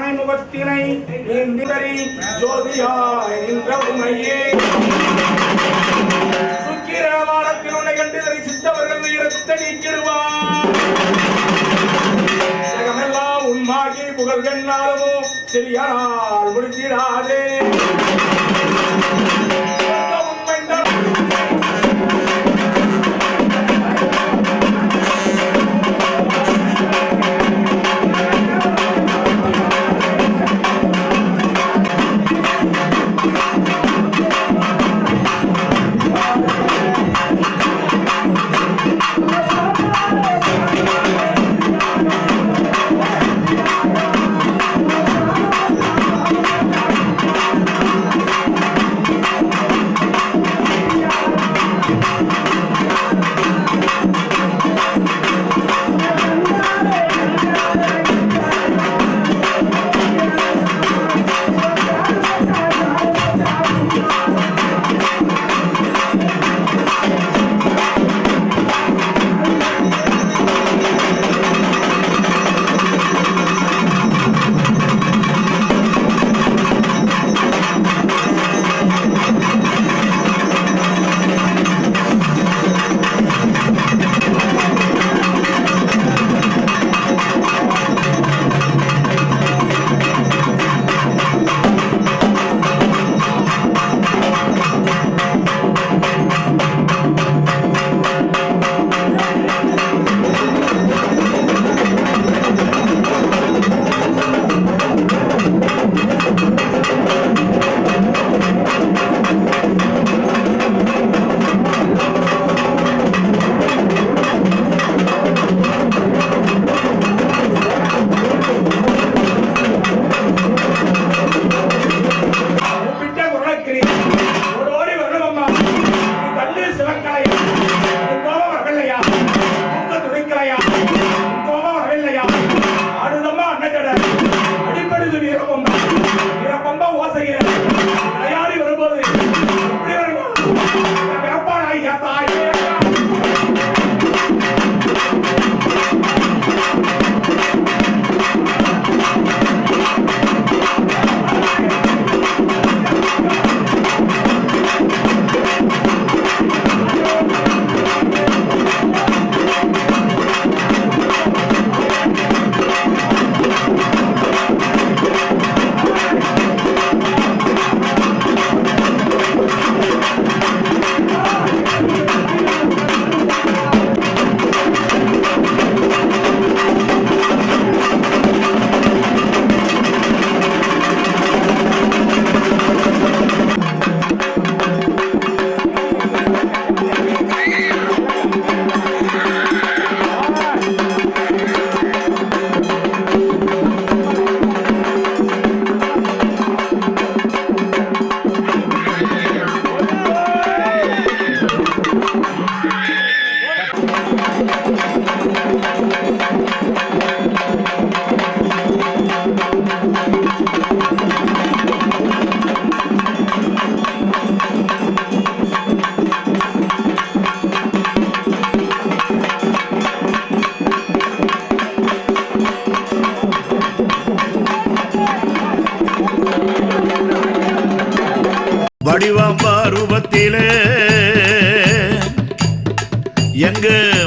மறைமுகத்தினை இந்திரி ஜோதியாய் நின்ற உண்மையே சுக்கிரவாரத்தில் உன்னை கண்டு தரிசித்தவர்கள் உயிரத்தை நீக்கிடுவார். ஜெகமெல்லாம் புகழ் கண்ணாலுமோ சிறியால் முடித்திடாதே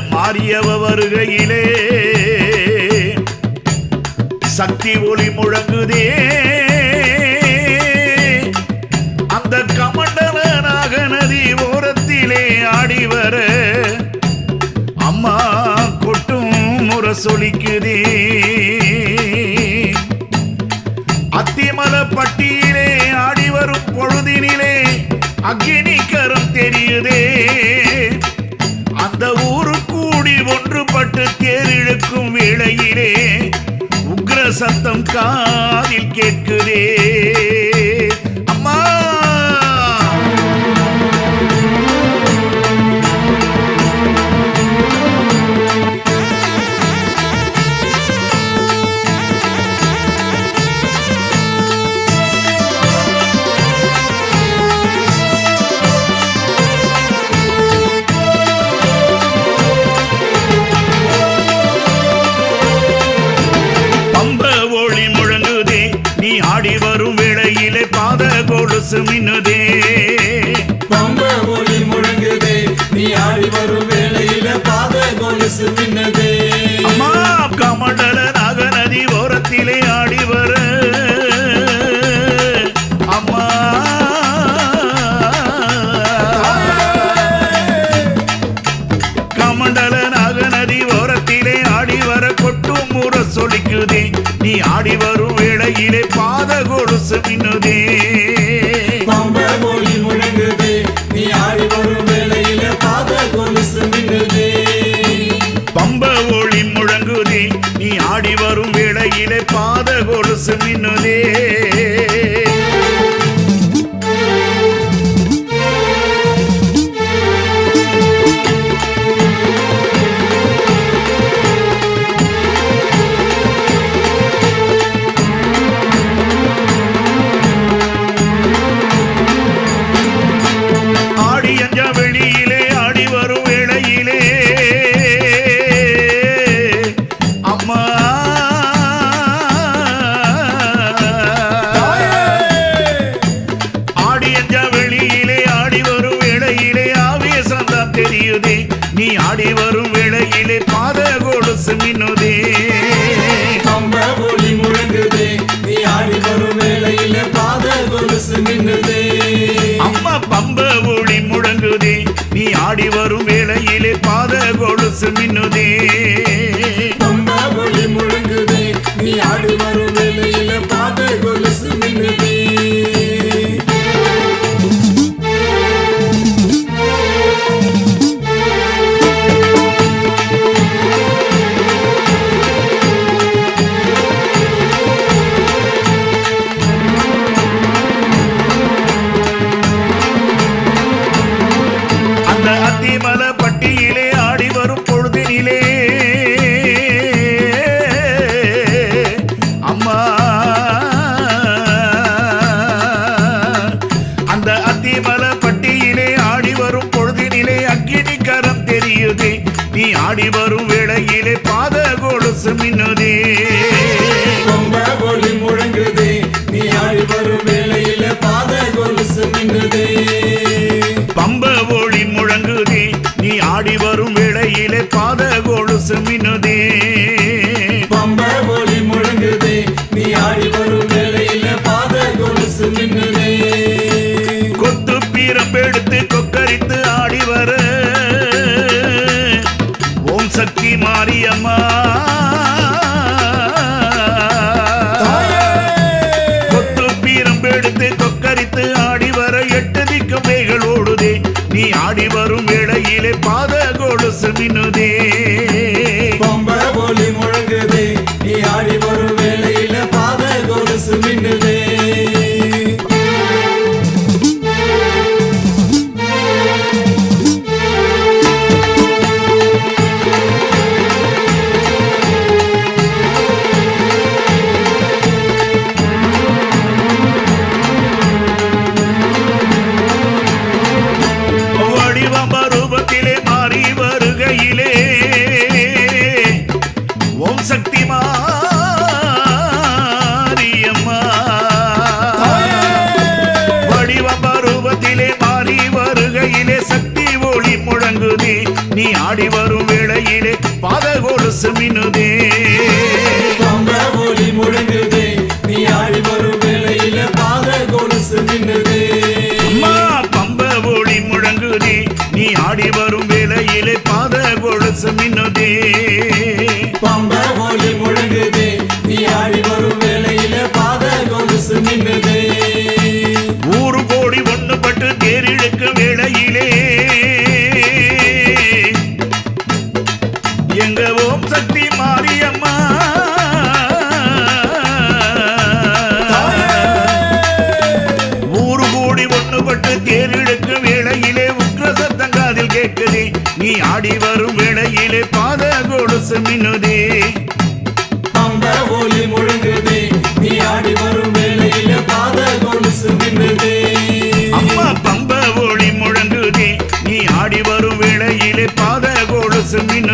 மாறியவ வருகையிலே. சக்தி ஒளி முழங்குதே. அந்த கமண்டல நாகநதி ஓரத்திலே ஆடி வர அம்மா கொட்டும் முரசொலிக்குதே. அத்திமலப்பட்டியிலே ஆடி வரும் பொழுதினிலே அக்னி கரம் தெரியுதே. அந்த ஊர் ஒன்றுபட்டு தேரிழுக்கும் வேளையிலே உக்ர சத்தம் காதில் கேட்குதே. சொலிக்குதே. நீ ஆடி வரும் வேளையிலே பாத கொலுசு மின்னுதே பம்ப ஒளி முழங்குதே. நீ ஆடி வரும் வேளையிலே பாத கொலுசு மின்னுதே ஆடி வரும் வேளையிலே பாத கொலுசு மின்னுதே. அம்ப ஒளி முழங்குதே நீ ஆடி வரும் வேளையிலே பாத கொலுசு மின்னுதே. அம்மா பம்ப ஒளி முழங்குதே நீ ஆடி வரும் வேளையிலே பாத கொலுசு மின்னுதே. பொங்குதே நீ ஆடி வரும் வேளையிலே பாத கொலுசு மின்னுதே. திரையிலே உக்ர சத்தம் காதில் கேட்குதே நீ ஆடி வரும் வேளையிலே பாத கொலுசு மின்னுதே. பம்ப ஒலி முழங்குதே நீ ஆடி வரும் வேளையிலே பாத கொலுசு மின்னுதே. அம்மா பம்ப ஒளி முழங்குதே நீ ஆடி வரும் வேளையிலே பாத கொலுசு மின்னு